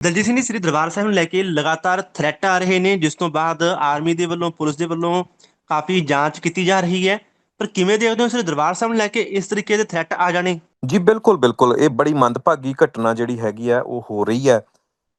ਦਲਜੀਤ ਸਿੰਘ ਸ੍ਰੀ ਦਰਬਾਰ ਸਾਹਿਬ ਨੂੰ ਲੈ ਕੇ ਲਗਾਤਾਰ ਥ੍ਰੈਟ ਆ ਰਹੇ ਨੇ, ਜਿਸ ਤੋਂ ਬਾਅਦ ਆਰਮੀ ਦੇ ਵੱਲੋਂ, ਪੁਲਿਸ ਦੇ ਵੱਲੋਂ ਕਾਫੀ ਜਾਂਚ ਕੀਤੀ ਜਾ ਰਹੀ ਹੈ। ਪਰ ਕਿਵੇਂ ਦੇਖਦੇ ਹੋ ਸ੍ਰੀ ਦਰਬਾਰ ਸਾਹਿਬ ਨੂੰ ਲੈ ਕੇ ਇਸ ਤਰੀਕੇ ਦੇ ਥ੍ਰੈਟ ਆ ਜਾਣੇ? ਜੀ, ਬਿਲਕੁਲ ਬਿਲਕੁਲ। ਇਹ ਬੜੀ ਮੰਦਭਾਗੀ ਘਟਨਾ ਜਿਹੜੀ ਹੈਗੀ ਆ, ਉਹ ਹੋ ਰਹੀ ਹੈ।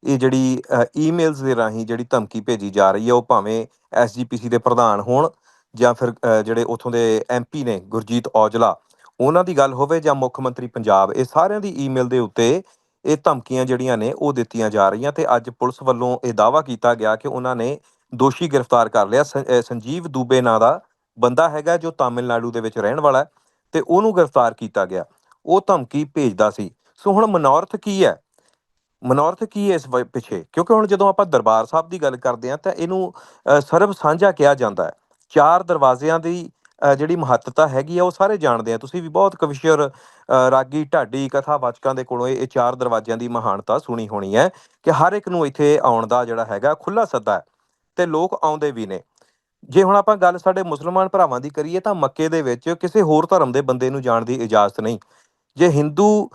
ਇਹ ਜਿਹੜੀ ਈਮੇਲਸ ਦੇ ਰਾਹੀਂ ਜਿਹੜੀ ਧਮਕੀ ਭੇਜੀ ਜਾ ਰਹੀ ਹੈ ਉਹ ਭਾਵੇਂ ਐਸਜੀਪੀਸੀ ਦੇ ਪ੍ਰਧਾਨ ਹੋਣ ਜਾਂ ਫਿਰ ਜਿਹੜੇ ਉਥੋਂ ਦੇ ਐਮਪੀ ਨੇ, ਗੁਰਜੀਤ ਔਜਲਾ, ਉਹਨਾਂ ਦੀ ਗੱਲ ਹੋਵੇ ਜਾਂ ਮੁੱਖ ਮੰਤਰੀ ਪੰਜਾਬ, ਇਹ ਸਾਰਿਆਂ ਦੀ ਈਮੇਲ ਦੇ ਉੱਤੇ ਇਹ ਧਮਕੀਆਂ ਜਿਹੜੀਆਂ ਨੇ ਉਹ ਦਿੱਤੀਆਂ ਜਾ ਰਹੀਆਂ ਤੇ ਅੱਜ ਪੁਲਿਸ ਵੱਲੋਂ ਇਹ ਦਾਅਵਾ ਕੀਤਾ ਗਿਆ ਕਿ ਉਹਨਾਂ ਨੇ ਦੋਸ਼ੀ ਗ੍ਰਿਫਤਾਰ ਕਰ ਲਿਆ। ਸੰਜੀਵ ਦੂਬੇ ਨਾਂ ਦਾ ਬੰਦਾ ਹੈਗਾ ਜੋ ਤਾਮਿਲਨਾਡੂ ਦੇ ਵਿੱਚ ਰਹਿਣ ਵਾਲਾ ਹੈ ਤੇ ਉਹਨੂੰ ਗ੍ਰਿਫਤਾਰ ਕੀਤਾ ਗਿਆ। ਉਹ ਧਮਕੀ ਭੇਜਦਾ ਸੀ। ਸੋ ਹੁਣ ਮਨੋਰਥ ਕੀ ਹੈ? ਮਨੌਰਥ ਕੀ ਹੈ ਇਸ ਪਿੱਛੇ? ਕਿਉਂਕਿ ਹੁਣ ਜਦੋਂ ਆਪਾਂ ਦਰਬਾਰ ਸਾਹਿਬ ਦੀ ਗੱਲ ਕਰਦੇ ਹਾਂ ਤਾਂ ਇਹਨੂੰ ਅ, ਸਰਬ ਸਾਂਝਾ ਕਿਹਾ ਜਾਂਦਾ ਹੈ। ਚਾਰ ਦਰਵਾਜ਼ਿਆਂ ਦੀ ਜਿਹੜੀ ਮਹੱਤਤਾ ਹੈਗੀ ਆ, ਉਹ ਸਾਰੇ ਜਾਣਦੇ ਆ। ਤੁਸੀਂ ਵੀ ਬਹੁਤ ਕਵਿਸ਼ਰ ਰਾਗੀ, ਢਾਡੀ ਕਥਾਵਾਚਕਾਂ ਦੇ ਕੋਲੋਂ ਇਹ ਚਾਰ ਦਰਵਾਜ਼ਿਆਂ ਦੀ ਮਹਾਨਤਾ ਸੁਣੀ ਹੋਣੀ ਹੈ ਕਿ ਹਰ ਇੱਕ ਨੂੰ ਇੱਥੇ ਆਉਣ ਦਾ ਜਿਹੜਾ ਹੈਗਾ ਖੁੱਲਾ ਸੱਦਾ ਹੈ ਤੇ ਲੋਕ ਆਉਂਦੇ ਵੀ ਨੇ। ਜੇ ਹੁਣ ਆਪਾਂ ਗੱਲ ਸਾਡੇ ਮੁਸਲਮਾਨ ਭਰਾਵਾਂ ਦੀ ਕਰੀਏ ਤਾਂ ਮੱਕੇ ਦੇ ਵਿੱਚ ਕਿਸੇ ਹੋਰ ਧਰਮ ਦੇ ਬੰਦੇ ਨੂੰ ਜਾਣ ਦੀ ਇਜਾਜ਼ਤ ਨਹੀਂ। ਜੇ ਹਿੰਦੂ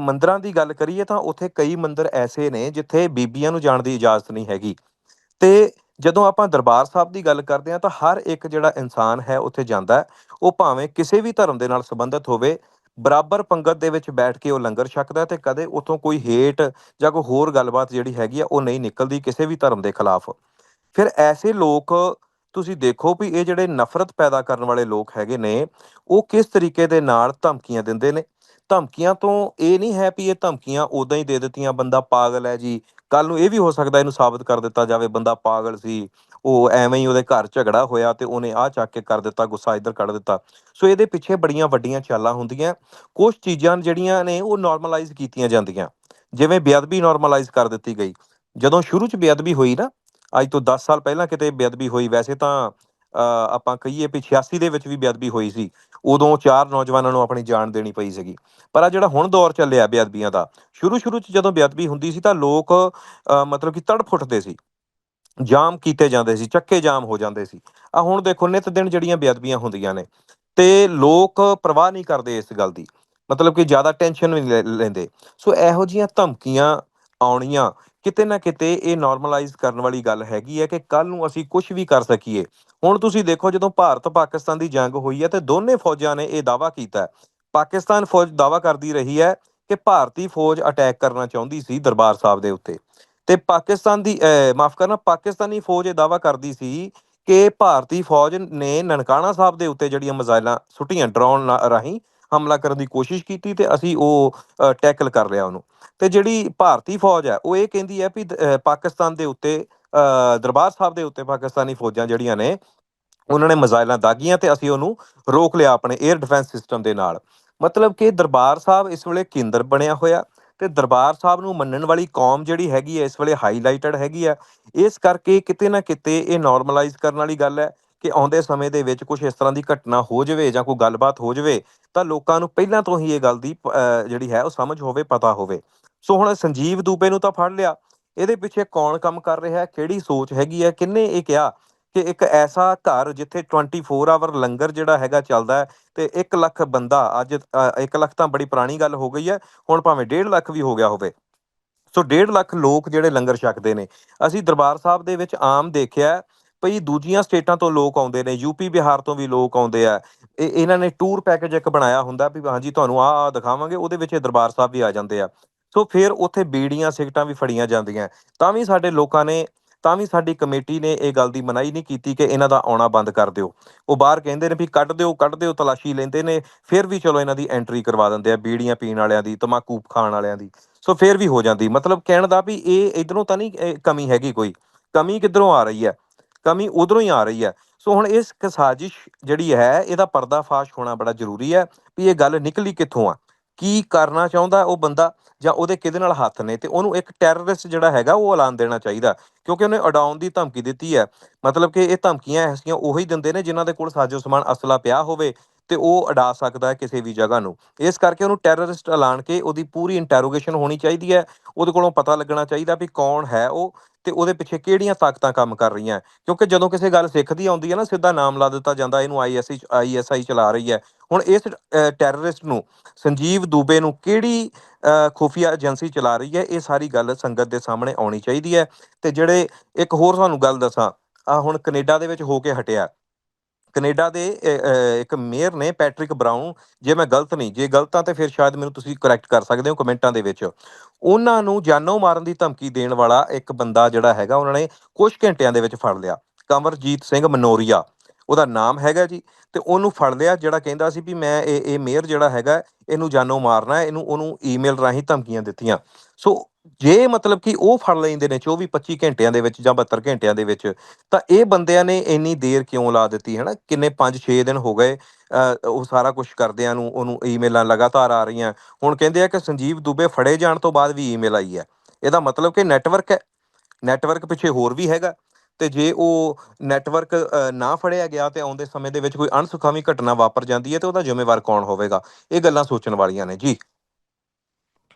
ਮੰਦਰਾਂ ਦੀ ਗੱਲ ਕਰੀਏ ਤਾਂ ਉੱਥੇ ਕਈ ਮੰਦਰ ਐਸੇ ਨੇ ਜਿੱਥੇ ਬੀਬੀਆਂ ਨੂੰ ਜਾਣ ਦੀ ਇਜਾਜ਼ਤ ਨਹੀਂ ਹੈਗੀ। ਤੇ ਜਦੋਂ ਆਪਾਂ ਦਰਬਾਰ ਸਾਹਿਬ ਦੀ ਗੱਲ ਕਰਦੇ ਹਾਂ ਤਾਂ ਹਰ ਇੱਕ ਜਿਹੜਾ ਇਨਸਾਨ ਹੈ ਉੱਥੇ ਜਾਂਦਾ ਉਹ ਭਾਵੇਂ ਕਿਸੇ ਵੀ ਧਰਮ ਦੇ ਨਾਲ ਸੰਬੰਧਿਤ ਹੋਵੇ, ਬਰਾਬਰ ਪੰਗਤ ਦੇ ਵਿੱਚ ਬੈਠ ਕੇ ਉਹ ਲੰਗਰ ਛਕਦਾ ਹੈ ਤੇ ਕਦੇ ਉਥੋਂ ਕੋਈ ਹੇਟ ਜਾਂ ਕੋਈ ਹੋਰ ਗੱਲਬਾਤ ਜਿਹੜੀ ਹੈਗੀ ਆ, ਉਹ ਨਹੀਂ ਨਿਕਲਦੀ ਕਿਸੇ ਵੀ ਧਰਮ ਦੇ ਖਿਲਾਫ। ਫਿਰ ਐਸੇ ਲੋਕ ਤੁਸੀਂ ਦੇਖੋ ਵੀ ਇਹ ਜਿਹੜੇ ਨਫ਼ਰਤ ਪੈਦਾ ਕਰਨ ਵਾਲੇ ਲੋਕ ਹੈਗੇ ਨੇ, ਉਹ ਕਿਸ ਤਰੀਕੇ ਦੇ ਨਾਲ ਧਮਕੀਆਂ ਦਿੰਦੇ ਨੇ? ਧਮਕੀਆਂ ਤੋਂ ਇਹ ਨਹੀਂ ਹੈ ਵੀ ਇਹ ਧਮਕੀਆਂ ਉਦਾਂ ਹੀ ਦੇ ਦਿੱਤੀਆਂ, ਬੰਦਾ ਪਾਗਲ ਹੈ ਜੀ। ਕੱਲ ਨੂੰ ਇਹ ਵੀ ਹੋ ਸਕਦਾ ਇਹਨੂੰ ਸਾਬਤ ਕਰ ਦਿੱਤਾ ਜਾਵੇ, ਬੰਦਾ ਪਾਗਲ ਸੀ। ਉਹ ਐਵੇਂ ਹੀ ਉਹਦੇ ਘਰ ਝਗੜਾ ਹੋਇਆ ਤੇ ਉਹਨੇ ਆਹ ਚੱਕ ਕੇ ਕਰ ਦਿੱਤਾ, ਗੁੱਸਾ ਇੱਧਰ ਕੱਢ ਦਿੱਤਾ। ਸੋ ਇਹਦੇ ਪਿੱਛੇ ਬੜੀਆਂ ਵੱਡੀਆਂ ਚਾਲਾਂ ਹੁੰਦੀਆਂ। ਕੁਝ ਚੀਜ਼ਾਂ ਜਿਹੜੀਆਂ ਨੇ ਉਹ ਨਾਰਮਲਾਈਜ਼ ਕੀਤੀਆਂ ਜਾਂਦੀਆਂ। ਜਿਵੇਂ ਬੇਅਦਬੀ ਨਾਰਮਲਾਈਜ਼ ਕਰ ਦਿੱਤੀ ਗਈ। ਜਦੋਂ ਸ਼ੁਰੂ ਚ ਬੇਅਦਬੀ ਹੋਈ ਨਾ, ਅੱਜ ਤੋਂ 10 ਸਾਲ ਪਹਿਲਾਂ ਕਿਤੇ ਬੇਅਦਬੀ ਹੋਈ, ਵੈਸੇ ਤਾਂ ਆਪਾਂ ਕਹੀਏ ਵੀ 86 ਦੇ ਵਿੱਚ ਵੀ ਬੇਅਦਬੀ ਹੋਈ ਸੀ, ਉਦੋਂ ਚਾਰ ਨੌਜਵਾਨਾਂ ਨੂੰ ਆਪਣੀ ਜਾਨ ਦੇਣੀ ਪਈ ਸੀਗੀ। ਪਰ ਆ ਜਿਹੜਾ ਹੁਣ ਦੌਰ ਚੱਲਿਆ ਬੇਅਦਬੀਆਂ ਦਾ ਸ਼ੁਰੂ ਸ਼ੁਰੂ ਚ ਜਦੋਂ ਬੇਅਦਬੀ ਹੁੰਦੀ ਸੀ ਤਾਂ ਲੋਕ ਮਤਲਬ ਕਿ ਤੜਫੁੱਟਦੇ ਸੀ। ਜਾਮ ਕੀਤੇ ਜਾਂਦੇ ਸੀ, ਚੱਕੇ ਜਾਮ ਹੋ ਜਾਂਦੇ ਸੀ। ਆ ਹੁਣ ਦੇਖੋ, ਨਿਤ ਦਿਨ ਜਿਹੜੀਆਂ ਬੇਅਦਬੀਆਂ ਹੁੰਦੀਆਂ ਨੇ, ਤੇ ਲੋਕ ਪਰਵਾਹ ਨਹੀਂ ਕਰਦੇ ਇਸ ਗੱਲ ਦੀ। ਮਤਲਬ ਕਿ ਜ਼ਿਆਦਾ ਟੈਨਸ਼ਨ ਵੀ ਨਹੀਂ ਲੈ- ਲੈਂਦੇ। ਸੋ ਇਹੋ ਜੀਆਂ ਧਮਕੀਆਂ ਆਉਣੀਆਂ ਕਿਤੇ ਨਾ ਕਿਤੇ ਇਹ ਨਾਰਮਲਾਈਜ਼ ਕਰਨ ਵਾਲੀ ਗੱਲ ਹੈਗੀ ਹੈ ਕਿ ਕੱਲ ਨੂੰ ਅਸੀਂ ਕੁਝ ਵੀ ਕਰ ਸਕੀਏ। ਹੁਣ ਤੁਸੀਂ ਦੇਖੋ ਜਦੋਂ ਭਾਰਤ ਪਾਕਿਸਤਾਨ ਦੀ ਜੰਗ ਹੋਈ ਹੈ ਤੇ ਦੋਨੇ ਫੌਜਾਂ ਨੇ ਇਹ ਦਾਵਾ ਕੀਤਾ ਪਾਕਿਸਤਾਨ ਫੌਜ ਦਾਵਾ ਕਰਦੀ ਰਹੀ ਹੈ ਕਿ ਭਾਰਤੀ ਫੌਜ ਅਟੈਕ ਕਰਨਾ ਚਾਹੁੰਦੀ ਸੀ ਦਰਬਾਰ ਸਾਹਿਬ ਦੇ ਉੱਤੇ। ਤੇ ਪਾਕਿਸਤਾਨ ਦੀ ਮਾਫ ਕਰਨਾ, ਪਾਕਿਸਤਾਨੀ ਫੌਜ ਇਹ ਦਾਵਾ ਕਰਦੀ ਸੀ ਕਿ ਭਾਰਤੀ ਫੌਜ ਨੇ ਨਨਕਾਣਾ ਸਾਹਿਬ ਦੇ ਉੱਤੇ ਜਿਹੜੀਆਂ ਮਿਜ਼ਾਈਲਾਂ ਸੁੱਟੀਆਂ, ਡਰੋਨ ਰਾਹੀਂ ਹਮਲਾ ਕਰਨ ਦੀ ਕੋਸ਼ਿਸ਼ ਕੀਤੀ ਤੇ ਅਸੀਂ ਉਹ ਟੈਕਲ ਕਰ ਲਿਆ ਉਹਨੂੰ। ਤੇ ਜਿਹੜੀ ਭਾਰਤੀ ਫੌਜ ਹੈ, ਉਹ ਇਹ ਕਹਿੰਦੀ ਹੈ ਵੀ ਪਾਕਿਸਤਾਨ ਦੇ ਉੱਤੇ ਦਰਬਾਰ ਸਾਹਿਬ ਦੇ ਉੱਤੇ ਪਾਕਿਸਤਾਨੀ ਫੌਜਾਂ ਜਿਹੜੀਆਂ ਨੇ, ਉਹਨਾਂ ਨੇ ਮਿਜ਼ਾਈਲਾਂ ਦਾਗੀਆਂ ਤੇ ਅਸੀਂ ਉਹਨੂੰ ਰੋਕ ਲਿਆ ਆਪਣੇ 에ਅਰ ਡਿਫੈਂਸ ਸਿਸਟਮ ਦੇ ਨਾਲ। ਮਤਲਬ ਕਿ ਦਰਬਾਰ ਸਾਹਿਬ ਇਸ ਵੇਲੇ ਕੇਂਦਰ ਬਣਿਆ ਹੋਇਆ ਤੇ ਦਰਬਾਰ ਸਾਹਿਬ ਨੂੰ ਮੰਨਣ ਵਾਲੀ ਕੌਮ ਜਿਹੜੀ ਹੈਗੀ ਹੈ, ਇਸ ਵੇਲੇ ਹਾਈਲਾਈਟਡ ਹੈਗੀ ਆ ਇਸ ਕਰਕੇ ਕਿਤੇ ਨਾ ਕਿਤੇ ਇਹ ਨਾਰਮਲਾਈਜ਼ ਕਰਨ ਵਾਲੀ ਗੱਲ ਹੈ ਕਿ ਆਉਂਦੇ ਸਮੇਂ ਦੇ ਵਿੱਚ ਕੁਝ ਇਸ ਤਰ੍ਹਾਂ ਦੀ ਘਟਨਾ ਹੋ ਜਾਵੇ ਜਾਂ ਕੋਈ ਗੱਲਬਾਤ ਹੋ ਜਾਵੇ, ਤਾਂ ਲੋਕਾਂ ਨੂੰ ਪਹਿਲਾਂ ਤੋਂ ਹੀ ਇਹ ਗੱਲ ਦੀ ਜਿਹੜੀ ਹੈ ਉਹ ਸਮਝ ਹੋਵੇ, ਪਤਾ ਹੋਵੇ। ਸੋ ਹੁਣ ਸੰਜੀਵ ਦੂਬੇ ਨੂੰ ਤਾਂ ਫੜ ਲਿਆ। ਇਹਦੇ ਪਿੱਛੇ ਕੌਣ ਕੰਮ ਕਰ ਰਿਹਾ ਹੈ ਕਿਹੜੀ ਸੋਚ ਹੈਗੀ ਹੈ? ਕਿੰਨੇ ਇਹ ਕਿਹਾ ਕਿ ਇੱਕ ਐਸਾ ਘਰ ਜਿੱਥੇ 24 ਆਵਰ ਲੰਗਰ ਜਿਹੜਾ ਹੈਗਾ ਚੱਲਦਾ ਤੇ 1 ਲੱਖ ਬੰਦਾ ਅੱਜ 1 ਲੱਖ ਤਾਂ ਬੜੀ ਪੁਰਾਣੀ ਗੱਲ ਹੋ ਗਈ ਹੈ, ਹੁਣ ਭਾਵੇਂ 1.5 ਲੱਖ ਵੀ ਹੋ ਗਿਆ ਹੋਵੇ। ਸੋ 1.5 ਲੱਖ ਲੋਕ ਜਿਹੜੇ ਲੰਗਰ ਛਕਦੇ ਨੇ। ਅਸੀਂ ਦਰਬਾਰ ਸਾਹਿਬ ਦੇ ਵਿੱਚ ਆਮ ਦੇਖਿਆ ਭਈ ਦੂਜੀਆਂ ਸਟੇਟਾਂ ਤੋਂ ਲੋਕ ਆਉਂਦੇ ਨੇ ਯੂਪੀ ਬਿਹਾਰ ਤੋਂ ਵੀ ਲੋਕ ਆਉਂਦੇ ਆ। ਇਹ, ਇਹਨਾਂ ਨੇ ਟੂਰ ਪੈਕੇਜ ਇੱਕ ਬਣਾਇਆ ਹੁੰਦਾ ਵੀ ਹਾਂਜੀ ਤੁਹਾਨੂੰ ਆਹ ਆਹ ਦਿਖਾਵਾਂਗੇ, ਉਹਦੇ ਵਿੱਚ ਇਹ ਦਰਬਾਰ ਸਾਹਿਬ ਵੀ ਆ ਜਾਂਦੇ ਆ। ਸੋ ਫਿਰ ਉੱਥੇ ਬੀੜੀਆਂ, ਸਿਗਟਾਂ ਵੀ ਫੜੀਆਂ ਜਾਂਦੀਆਂ। ਤਾਂ ਵੀ ਸਾਡੇ ਲੋਕਾਂ ਨੇ, ਤਾਂ ਵੀ ਸਾਡੀ ਕਮੇਟੀ ਨੇ ਇਹ ਗੱਲ ਦੀ ਮਨਾਈ ਨਹੀਂ ਕੀਤੀ ਕਿ ਇਹਨਾਂ ਦਾ ਆਉਣਾ ਬੰਦ ਕਰ ਦਿਓ। ਉਹ ਬਾਹਰ ਕਹਿੰਦੇ ਨੇ ਵੀ ਕੱਢ ਦਿਓ ਕੱਢ ਦਿਓ, ਤਲਾਸ਼ੀ ਲੈਂਦੇ ਨੇ, ਫਿਰ ਵੀ ਚਲੋ ਇਹਨਾਂ ਦੀ ਐਂਟਰੀ ਕਰਵਾ ਦਿੰਦੇ ਆ, ਬੀੜੀਆਂ ਪੀਣ ਵਾਲਿਆਂ ਦੀ ਤਮਾਕੂ ਖਾਣ ਵਾਲਿਆਂ ਦੀ। ਸੋ ਫਿਰ ਵੀ ਹੋ ਜਾਂਦੀ। ਮਤਲਬ ਕਹਿਣ ਦਾ ਵੀ ਇਹ ਇਧਰੋਂ ਤਾਂ ਨਹੀਂ ਕਮੀ ਹੈਗੀ ਕੋਈ। ਕਮੀ ਕਿੱਧਰੋਂ ਆ ਰਹੀ ਹੈ? ਕਮੀ ਉਧਰੋਂ ਹੀ ਆ ਰਹੀ ਹੈ। ਸੋ ਹੁਣ ਇਸ ਸਾਜ਼ਿਸ਼ ਜਿਹੜੀ ਹੈ, ਇਹਦਾ ਪਰਦਾਫਾਸ਼ ਹੋਣਾ ਬੜਾ ਜ਼ਰੂਰੀ ਹੈ ਵੀ ਇਹ ਗੱਲ ਨਿਕਲੀ ਕਿੱਥੋਂ ਆ? ਕੀ ਕਰਨਾ ਚਾਹੁੰਦਾ ਉਹ ਬੰਦਾ ਜਾਂ ਉਹਦੇ ਕਿਹਦੇ ਨਾਲ ਹੱਥ ਨੇ? ਤੇ ਉਹਨੂੰ ਇੱਕ ਟੈਰਰਿਸਟ ਜਿਹੜਾ ਹੈਗਾ ਉਹ ਐਲਾਨ ਦੇਣਾ ਚਾਹੀਦਾ, ਕਿਉਂਕਿ ਉਹਨੇ ਉਡਾਉਣ ਦੀ ਧਮਕੀ ਦਿੱਤੀ ਹੈ। ਮਤਲਬ ਕਿ ਇਹ ਧਮਕੀਆਂ ਐਸੀਆਂ ਉਹੀ ਦਿੰਦੇ ਨੇ ਜਿਨ੍ਹਾਂ ਦੇ ਕੋਲ ਸਾਜ਼ੋ ਸਮਾਨ ਅਸਲਾ ਪਿਆ ਹੋਵੇ ਤੇ ਉਹ ਅਡਾ ਸਕਦਾ ਹੈ ਕਿਸੇ ਵੀ ਜਗ੍ਹਾ ਨੂੰ। ਇਸ ਕਰਕੇ ਉਹਨੂੰ ਟੈਰਰਿਸਟ ਐਲਾਨ ਕੇ ਉਹਦੀ ਪੂਰੀ ਇੰਟਰੋਗੇਸ਼ਨ ਹੋਣੀ ਚਾਹੀਦੀ ਹੈ। ਉਹਦੇ ਕੋਲੋਂ ਪਤਾ ਲੱਗਣਾ ਚਾਹੀਦਾ ਵੀ ਕੌਣ ਹੈ ਉਹ ਤੇ ਉਹਦੇ ਪਿੱਛੇ ਕਿਹੜੀਆਂ ਤਾਕਤਾਂ ਕੰਮ ਕਰ ਰਹੀਆਂ? ਕਿਉਂਕਿ ਜਦੋਂ ਕਿਸੇ ਗੱਲ ਸਿੱਖ ਦੀ ਆਉਂਦੀ ਹੈ ਨਾ ਸਿੱਧਾ ਨਾਮ ਲਾ ਦਿੱਤਾ ਜਾਂਦਾ ਇਹਨੂੰ ਆਈਐਸਆਈ ਆਈਐਸਆਈ ਚਲਾ ਰਹੀ ਹੈ। ਹੁਣ ਇਸ ਟੈਰਰਿਸਟ ਨੂੰ ਸੰਜੀਵ ਦੂਬੇ ਨੂੰ ਕਿਹੜੀ ਅ, ਖੁਫੀਆ ਏਜੰਸੀ ਚਲਾ ਰਹੀ ਹੈ? ਇਹ ਸਾਰੀ ਗੱਲ ਸੰਗਤ ਦੇ ਸਾਹਮਣੇ ਆਉਣੀ ਚਾਹੀਦੀ ਹੈ। ਤੇ ਜਿਹੜੇ ਇੱਕ ਹੋਰ ਤੁਹਾਨੂੰ ਗੱਲ ਦੱਸਾਂ। ਆ ਹੁਣ ਕੈਨੇਡਾ ਦੇ ਵਿੱਚ ਹੋ ਕੇ ਹਟਿਆ। ਕੈਨੇਡਾ ਦੇ ਇੱਕ ਮੇਅਰ ਨੇ ਪੈਟਰਿਕ ਬਰਾਊਨ, ਜੇ ਮੈਂ ਗਲਤ ਨਹੀਂ, ਜੇ ਗਲਤ ਆ ਤੇ ਫਿਰ ਸ਼ਾਇਦ ਮੈਨੂੰ ਤੁਸੀਂ ਕਰੈਕਟ ਕਰ ਸਕਦੇ ਹੋ ਕਮੈਂਟਾਂ ਦੇ ਵਿੱਚ। ਉਹਨਾਂ ਨੂੰ ਜਾਨੋਂ ਮਾਰਨ ਦੀ ਧਮਕੀ ਦੇਣ ਵਾਲਾ ਇੱਕ ਬੰਦਾ ਜਿਹੜਾ ਹੈਗਾ, ਉਹਨਾਂ ਨੇ ਕੁਝ ਘੰਟਿਆਂ ਦੇ ਵਿੱਚ ਫੜ ਲਿਆ। ਕੰਵਰਜੀਤ ਸਿੰਘ ਮਨੋਰੀਆ। ਉਹਦਾ ਨਾਮ ਹੈਗਾ ਜੀ ਤੇ ਉਹਨੂੰ ਫੜ ਲਿਆ ਜਿਹੜਾ ਕਹਿੰਦਾ ਸੀ ਵੀ ਮੈਂ ਇਹ ਇਹ ਮੇਅਰ ਜਿਹੜਾ ਹੈਗਾ ਇਹਨੂੰ ਜਾਨੋਂ ਮਾਰਨਾ ਇਹਨੂੰ ਉਹਨੂੰ ਈਮੇਲ ਰਾਹੀਂ ਧਮਕੀਆਂ ਦਿੱਤੀਆਂ। ਸੋ ਜੇ ਮਤਲਬ ਕਿ ਉਹ ਫੜ ਲੈਂਦੇ ਨੇ 24 25 ਘੰਟਿਆਂ ਦੇ ਵਿੱਚ ਜਾਂ 72 ਘੰਟਿਆਂ ਦੇ ਵਿੱਚ ਤਾਂ ਇਹ ਬੰਦਿਆਂ ਨੇ ਇੰਨੀ ਦੇਰ ਕਿਉਂ ਲਾ ਦਿੱਤੀ ਹੈ ਨਾ ਕਿੰਨੇ 5-6 ਦਿਨ ਹੋ ਗਏ ਅ, ਉਹ ਸਾਰਾ ਕੁਝ ਕਰਦਿਆਂ ਨੂੰ ਉਹਨੂੰ ਈਮੇਲਾਂ ਲਗਾਤਾਰ ਆ ਰਹੀਆਂ। ਹੁਣ ਕਹਿੰਦੇ ਆ ਕਿ ਸੰਜੀਵ ਦੁਬੇ ਫੜੇ ਜਾਣ ਤੋਂ ਬਾਅਦ ਵੀ ਈਮੇਲ ਆਈ ਹੈ। ਇਹਦਾ ਮਤਲਬ ਕਿ ਨੈਟਵਰਕ ਹੈ। ਨੈਟਵਰਕ ਪਿੱਛੇ ਹੋਰ ਵੀ ਹੈਗਾ। ਤੇ ਜੇ ਉਹ ਨੈਟਵਰਕ ਨਾ ਫੜਿਆ ਗਿਆ ਤੇ ਆਉਂਦੇ ਸਮੇਂ ਦੇ ਵਿੱਚ ਕੋਈ ਅਣਸੁਖਾਵੀ ਘਟਨਾ ਵਾਪਰ ਜਾਂਦੀ ਹੈ ਤੇ ਉਹਦਾ ਜ਼ਿੰਮੇਵਾਰ ਕੌਣ ਹੋਵੇਗਾ? ਇਹ ਗੱਲਾਂ ਸੋਚਣ ਵਾਲੀਆਂ ਨੇ, ਜੀ।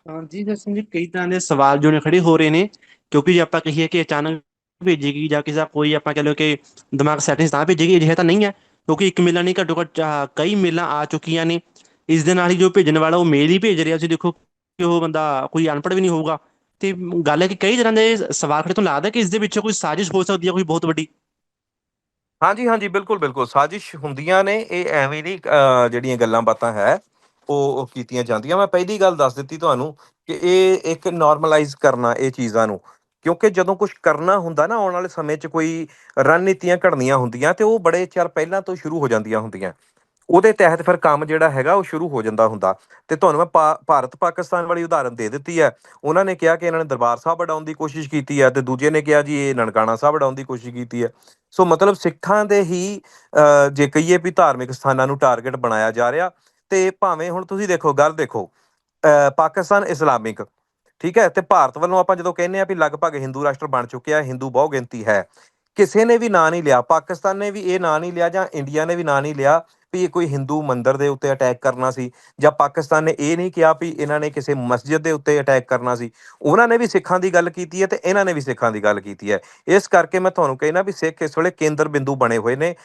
ਹਾਂਜੀ ਦਰਸ਼ਨ ਜੀ, ਕਈ ਤਰ੍ਹਾਂ ਦੇ ਸਵਾਲ ਜੋ ਨੇ ਖੜੇ ਹੋ ਰਹੇ ਨੇ, ਕਿਉਂਕਿ ਜੇ ਆਪਾਂ ਕਹੀਏ ਕਿ ਅਚਾਨਕ ਭੇਜੇਗੀ ਜਾਂ ਕਿਸੇ ਦਾ ਕੋਈ ਆਪਾਂ ਕਹ ਲਓ ਕਿ ਦਿਮਾਗ ਸੈਟਿੰਗਸ ਤਾਂ ਭੇਜੇਗੀ, ਅਜਿਹਾ ਤਾਂ ਨਹੀਂ ਹੈ, ਕਿਉਂਕਿ ਇੱਕ ਮੇਲਾ ਨਹੀਂ, ਘੱਟੋ ਘੱਟ ਕਈ ਮੇਲਾਂ ਆ ਚੁੱਕੀਆਂ ਨੇ। ਇਸ ਦੇ ਨਾਲ ਹੀ ਜੋ ਭੇਜਣ ਵਾਲਾ ਉਹ ਮੇਲ ਹੀ ਭੇਜ ਰਿਹਾ, ਤੁਸੀਂ ਦੇਖੋ ਕਿ ਉਹ ਬੰਦਾ ਕੋਈ ਅਨਪੜ੍ਹ ਵੀ ਨਹੀਂ ਹੋਊਗਾ। ਤੇ ਗੱਲ ਹੈ ਕਿ ਕਈ ਤਰ੍ਹਾਂ ਦੇ ਸਵਾਲ ਖੜੇ ਤੋਂ ਲੱਗਦਾ ਕਿ ਇਸ ਦੇ ਵਿੱਚ ਕੋਈ ਸਾਜ਼ਿਸ਼ ਹੋ ਸਕਦੀ ਹੈ, ਕੋਈ ਬਹੁਤ ਵੱਡੀ? ਹਾਂਜੀ ਹਾਂਜੀ, ਬਿਲਕੁਲ ਬਿਲਕੁਲ। ਸਾਜ਼ਿਸ਼ ਹੁੰਦੀਆਂ ਨੇ, ਇਹ ਐਵੇਂ ਨਹੀਂ ਜਿਹੜੀਆਂ ਗੱਲਾਂ ਬਾਤਾਂ ਹੈ, ਉਹ ਉਹ ਕੀਤੀਆਂ ਜਾਂਦੀਆਂ। ਮੈਂ ਪਹਿਲੀ ਗੱਲ ਦੱਸ ਦਿੱਤੀ ਤੁਹਾਨੂੰ ਕਿ ਇਹ ਇੱਕ ਨਾਰਮਲਾਈਜ਼ ਕਰਨਾ, ਇਹ ਚੀਜ਼ਾਂ ਨੂੰ। ਕਿਉਂਕਿ ਜਦੋਂ ਕੁਝ ਕਰਨਾ ਹੁੰਦਾ ਨਾ, ਆਉਣ ਵਾਲੇ ਸਮੇਂ 'ਚ ਕੋਈ ਰਣਨੀਤੀਆਂ ਘੜਨੀਆਂ ਹੁੰਦੀਆਂ ਤੇ ਉਹ ਬੜੇ ਚਿਰ ਪਹਿਲਾਂ ਤੋਂ ਸ਼ੁਰੂ ਹੋ ਜਾਂਦੀਆਂ ਹੁੰਦੀਆਂ। ਉਹਦੇ ਤਹਿਤ ਫਿਰ ਕੰਮ ਜਿਹੜਾ ਹੈਗਾ ਉਹ ਸ਼ੁਰੂ ਹੋ ਜਾਂਦਾ ਹੁੰਦਾ। ਤੇ ਤੁਹਾਨੂੰ ਮੈਂ ਪਾ- ਭਾਰਤ ਪਾਕਿਸਤਾਨ ਵਾਲੀ ਉਦਾਹਰਨ ਦੇ ਦਿੱਤੀ ਹੈ। ਉਹਨਾਂ ਨੇ ਕਿਹਾ ਕਿ ਇਹਨਾਂ ਨੇ ਦਰਬਾਰ ਸਾਹਿਬ ਉਡਾਉਣ ਦੀ ਕੋਸ਼ਿਸ਼ ਕੀਤੀ ਹੈ ਤੇ ਦੂਜੇ ਨੇ ਕਿਹਾ ਜੀ ਇਹ ਨਨਕਾਣਾ ਸਾਹਿਬ ਉਡਾਉਣ ਦੀ ਕੋਸ਼ਿਸ਼ ਕੀਤੀ ਹੈ। ਸੋ ਮਤਲਬ ਸਿੱਖਾਂ ਦੇ ਹੀ ਅ, ਜੇ ਕਹੀਏ ਵੀ ਧਾਰਮਿਕ ਸਥਾਨਾਂ ਨੂੰ ਟਾਰਗੇਟ ਬਣਾਇਆ ਜਾ ਰਿਹਾ ਤੇ ਭਾਵੇਂ ਹੁਣ ਤੁਸੀਂ ਦੇਖੋ ਗੱਲ ਦੇਖੋ ਅ, ਪਾਕਿਸਤਾਨ ਇਸਲਾਮਿਕ ਠੀਕ ਹੈ? ਤੇ ਭਾਰਤ ਵੱਲੋਂ ਆਪਾਂ ਜਦੋਂ ਕਹਿੰਦੇ ਆ ਵੀ ਲਗਭਗ ਹਿੰਦੂ ਰਾਸ਼ਟਰ ਬਣ ਚੁੱਕਿਆ ਹੈ ਹਿੰਦੂ ਬਹੁ ਗਿਣਤੀ ਹੈ। ਕਿਸੇ ਨੇ ਵੀ ਨਾਂ ਨਹੀਂ ਲਿਆ ਪਾਕਿਸਤਾਨ ਨੇ ਵੀ ਇਹ ਨਾਂ ਨਹੀਂ ਲਿਆ ਜਾਂ ਇੰਡੀਆ ਨੇ ਵੀ ਨਾਂ ਨਹੀਂ ਲਿਆ ਵੀ ਇਹ ਕੋਈ ਹਿੰਦੂ ਮੰਦਿਰ ਦੇ ਉੱਤੇ ਅਟੈਕ ਕਰਨਾ ਸੀ ਜਾਂ ਪਾਕਿਸਤਾਨ ਨੇ ਇਹ ਨਹੀਂ ਕਿਹਾ ਵੀ ਇਹਨਾਂ ਨੇ ਕਿਸੇ ਮਸਜਿਦ ਦੇ ਉੱਤੇ ਅਟੈਕ ਕਰਨਾ ਸੀ। ਉਹਨਾਂ ਨੇ ਵੀ ਸਿੱਖਾਂ ਦੀ ਗੱਲ ਕੀਤੀ ਹੈ ਤੇ ਇਹਨਾਂ ਨੇ ਵੀ ਸਿੱਖਾਂ ਦੀ ਗੱਲ ਕੀਤੀ ਹੈ। ਇਸ ਕਰਕੇ ਮੈਂ ਤੁਹਾਨੂੰ ਕਹਿਣਾ ਵੀ ਸਿੱਖ ਇਸ ਵੇਲੇ ਕੇਂਦਰ ਬਿੰਦੂ ਬਣੇ ਹੋਏ ਨੇ।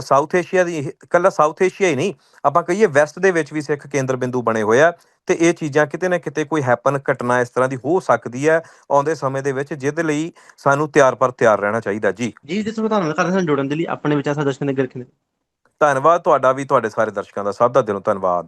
ਸਾਊਥ ਏਸ਼ੀਆ ਦੀ ਇਹ- ਸਾਊਥ ਏਸ਼ੀਆ ਹੀ ਨਹੀਂ, ਆਪਾਂ ਕਹੀਏ ਵੈਸਟ ਦੇ ਵਿੱਚ ਵੀ ਸਿੱਖ ਕੇਂਦਰ ਬਿੰਦੂ ਬਣੇ ਹੋਏ ਆ ਤੇ ਇਹ ਚੀਜ਼ਾਂ ਕਿਤੇ ਨਾ ਕਿਤੇ ਕੋਈ ਹੈਪਨ ਘਟਨਾ ਇਸ ਤਰ੍ਹਾਂ ਦੀ ਹੋ ਸਕਦੀ ਹੈ ਆਉਂਦੇ ਸਮੇਂ ਦੇ ਵਿੱਚ, ਜਿਹਦੇ ਲਈ ਸਾਨੂੰ ਤਿਆਰ ਪਰ ਤਿਆਰ ਰਹਿਣਾ ਚਾਹੀਦਾ। ਜੀ। ਜੀ, ਜਿਸ ਨੂੰ ਧੰਨਵਾਦ ਕਰਦੇ ਹਾਂ ਜੁੜਨ ਦੇ ਲਈ, ਆਪਣੇ ਵਿਚਾਰ ਸਾਂਝੇ ਕਰਨ ਦੇ ਧੰਨਵਾਦ ਤੁਹਾਡਾ ਵੀ ਤੁਹਾਡੇ ਸਾਰੇ ਦਰਸ਼ਕਾਂ ਦਾ ਸਭ ਦਾ ਦਿਲੋਂ ਧੰਨਵਾਦ।